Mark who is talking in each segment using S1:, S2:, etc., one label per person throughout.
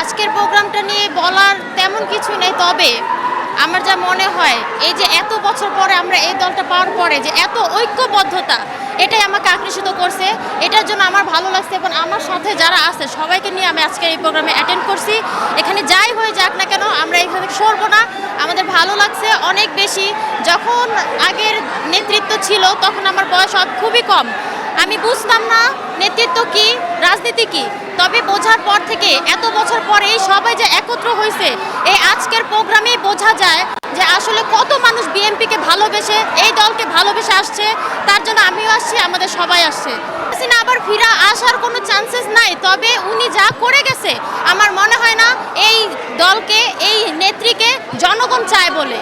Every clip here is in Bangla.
S1: আজকের প্রোগ্রামটা নিয়ে বলার তেমন কিছু নেই, তবে আমার যা মনে হয়, এই যে এত বছর পরে আমরা এই দলটা পাওয়ার পরে যে এত ঐক্যবদ্ধতা, এটাই আমাকে আকর্ষিত করছে। এটার জন্য আমার ভালো লাগছে এবং আমার সাথে যারা আছে, সবাইকে নিয়ে আমি আজকে এই প্রোগ্রামে অ্যাটেন্ড করছি। এখানে যাই হয়ে যাক না কেন, আমরা এখানে সরবো না। আমাদের ভালো লাগছে অনেক বেশি। যখন আগের নেতৃত্ব ছিল, তখন আমার বয়স খুবই কম। আমি বুঝতাম না নেতৃত্ব কি, রাজনীতি কি। তবে বোঝার পর থেকে, এত বছর পরে এই সবাই যে একত্র হয়েছে এই আজকের প্রোগ্রামেই বোঝা যায় যে আসলে কত মানুষ বিএনপিকে ভালোবেসে, এই দলকে ভালোবেসে আসছে, তার জন্য আমিও আসছি, আমাদের সবাই আসছে। আবার ফিরা আসার কোনো চান্সেস নাই, তবে উনি যা করে গেছে, আমার মনে হয় না এই দলকে, এই নেত্রীকে জনগণ চায় বলে।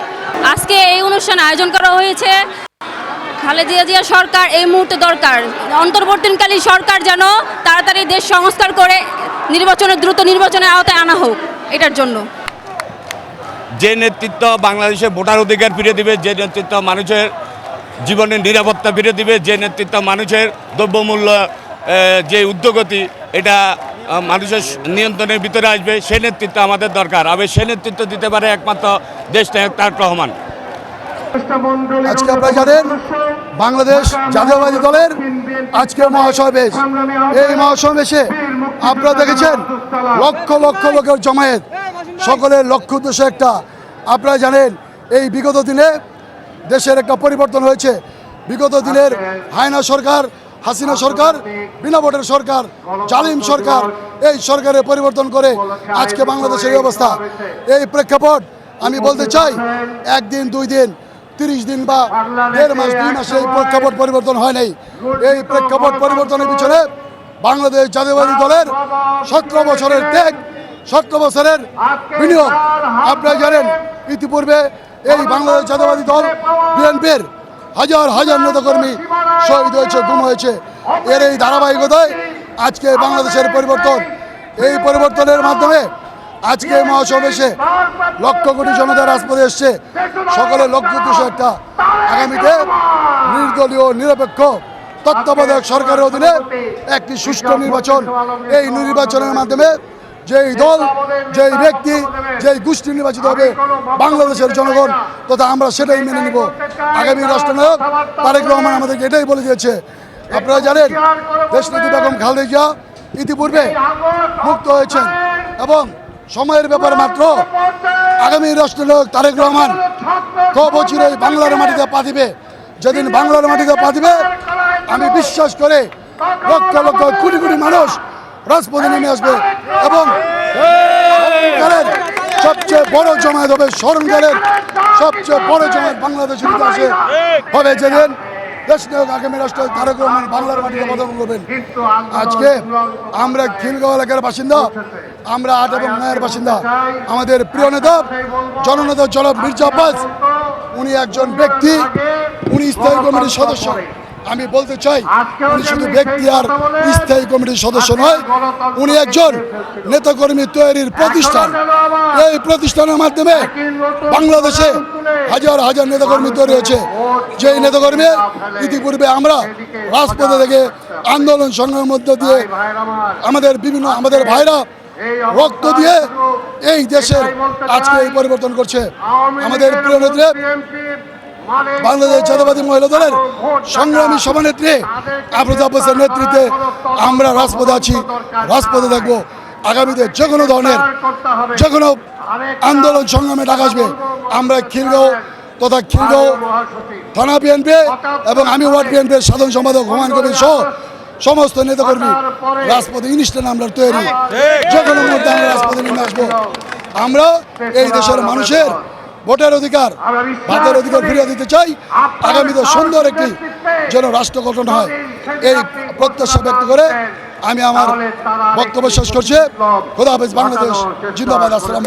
S2: আজকে এই অনুষ্ঠান আয়োজন করা হয়েছে। খালেদিয়া জিয়া সরকার এই মুহূর্তে দরকার। অন্তর্বর্তীকালীন সরকার যেন তাড়াতাড়ি দেশ সংস্কার করে নির্বাচনের দ্রুত নির্বাচনের আওতায় আনা হোক, এটার জন্য।
S3: যে নেতৃত্ব বাংলাদেশে ভোটার অধিকার ফিরে দিবে, যে নেতৃত্ব মানুষের জীবনের নিরাপত্তা ফিরে দিবে, যে নেতৃত্ব মানুষের দ্রব্যমূল্য যে উদ্যোগতি, এটা মানুষের নিয়ন্ত্রণের ভিতরে আসবে, সে নেতৃত্ব আমাদের দরকার। আবার সে নেতৃত্ব দিতে পারে একমাত্র দেশ নায়ক তারেক রহমান।
S4: আজকে আপনারা জানেন বাংলাদেশ জাতীয়বাদী দলের আজকে মহাসমাবেশ। এই মহাসমাবেশে আপনারা দেখেছেন লক্ষ লক্ষ লোকের জমায়েত। সকলের লক্ষ্য উদ্দেশ্য একটা। আপনারা জানেন এই বিগত দিনে দেশের একটা পরিবর্তন হয়েছে। বিগত দিনের হায়না সরকার হাসিনা সরকার বিনা ভোটের সরকার জালিম সরকার এই সরকারের পরিবর্তন করে আজকে বাংলাদেশের এই অবস্থা। এই প্রেক্ষাপট আমি বলতে চাই একদিন দুই দিন তিরিশ দিন বা দেড় মাস, দুই মাসে এই প্রেক্ষাপট পরিবর্তন হয় নাই। এই প্রেক্ষাপট পরিবর্তনের পিছনে বাংলাদেশ জাতীয়বাদী দলের সতেরো বছরের ত্যাগ, সতেরো বছরের বিনিয়োগ। আপনারা জানেন, ইতিপূর্বে এই বাংলাদেশ জাতীয়বাদী দল, বিএনপির হাজার হাজার নেতাকর্মী শহীদ হয়েছে, গুম হয়েছে। এর এই ধারাবাহিকতায় আজকে বাংলাদেশের পরিবর্তন। এই পরিবর্তনের মাধ্যমে আজকে মহাসমাবেশে লক্ষ কোটি জনতা রাজপথে এসছে। সকলের লক্ষ্য উদ্দেশ্য একটা। আগামীতে নির্দলীয়, নিরপেক্ষ, তত্ত্বাবধায়ক সরকারের অধীনে একটি সুষ্ঠু নির্বাচন। এই নির্বাচনের মাধ্যমে যেই দল, যেই ব্যক্তি, যেই গোষ্ঠী নির্বাচিত হবে বাংলাদেশের জনগণ, তথা আমরা সেটাই মেনে নিব। আগামী রাষ্ট্রনায়ক তারেক রহমান আমাদেরকে এটাই বলে দিয়েছে। আপনারা জানেন দেশনীতি বেগম খালেদা ইতিপূর্বে মুক্ত হয়েছেন এবং সময়ের ব্যাপার মাত্র। আগামী রাষ্ট্রনায়ক তারেক রহমান কবচিরে বাংলার মাটিতে পা দিবে। যেদিন বাংলার মাটিতে পা দিবে, আমি বিশ্বাস করে লক্ষ লক্ষ কোটি কোটি মানুষ রাজপথে নেমে আসবে এবং সবচেয়ে বড় জমায়েত হবে স্মরণকালের সবচেয়ে বড় জমায়েত বাংলাদেশের ইতিহাসে হবে যেদিন আগামী বাংলার আজকে আমরা খিলগাঁও এলাকার বাসিন্দা, আমরা আট এবং নয়ের বাসিন্দা। আমাদের প্রিয় নেতা, জননেতা জনাব মির্জা আব্বাস, উনি একজন ব্যক্তি, উনি স্থায়ী কমিটির সদস্য। আমি বলতে চাই উনি শুধু ব্যক্তি আর স্থায়ী কমিটির সদস্য নয় উনি একজন নেতাকর্মী তৈরির প্রতিষ্ঠান। এই প্রতিষ্ঠানের মাধ্যমে বাংলাদেশে হাজার হাজার নেতাকর্মী তৈরি হয়েছে। যেই নেতাকর্মী ইতিপূর্বে আমরা রাজপথে থেকে আন্দোলন সংগ্রামের মধ্য দিয়ে আমাদের বিভিন্ন আমাদের ভাইরা রক্ত দিয়ে এই দেশের আজকে এই পরিবর্তন করছে। আমাদের প্রিয় নেত্রী বাংলাদেশ জাতীয়বাদী মহিলা দলের সংগ্রামী সভানেত্রী আফরোজ আব্বাসের নেতৃত্বে আমরা রাজপথে আছি। রাজপথে থাকব আগামীতে যে কোনো ধরনের যে কোনো আন্দোলন সংগ্রামে ডাক আসবে। আমরা খিলগাঁও তথা খিলগাঁও থানা বিএনপি এবং আমি ওয়ার্ড বিএনপির সাধারণ সম্পাদক হুমায়ুন কবির সহ সমস্ত নেতাকর্মী রাজপথে ইনস্ট্যান্ট আমরা তৈরি। যে কোনো মুহূর্তে আমরা রাজপথে নেমে আসব। আমরা এই দেশের মানুষের ভোটের অধিকার ভাতের অধিকার ফিরিয়ে দিতে চাই। আগামীতে সুন্দর একটি যেন রাষ্ট্র গঠন হয়। এই প্রত্যাশা ব্যক্ত করে আমি আমার বক্তব্য শেষ করছি। খোদা হাফেজ বাংলাদেশ। জিন্দাবাদ। আসসালামু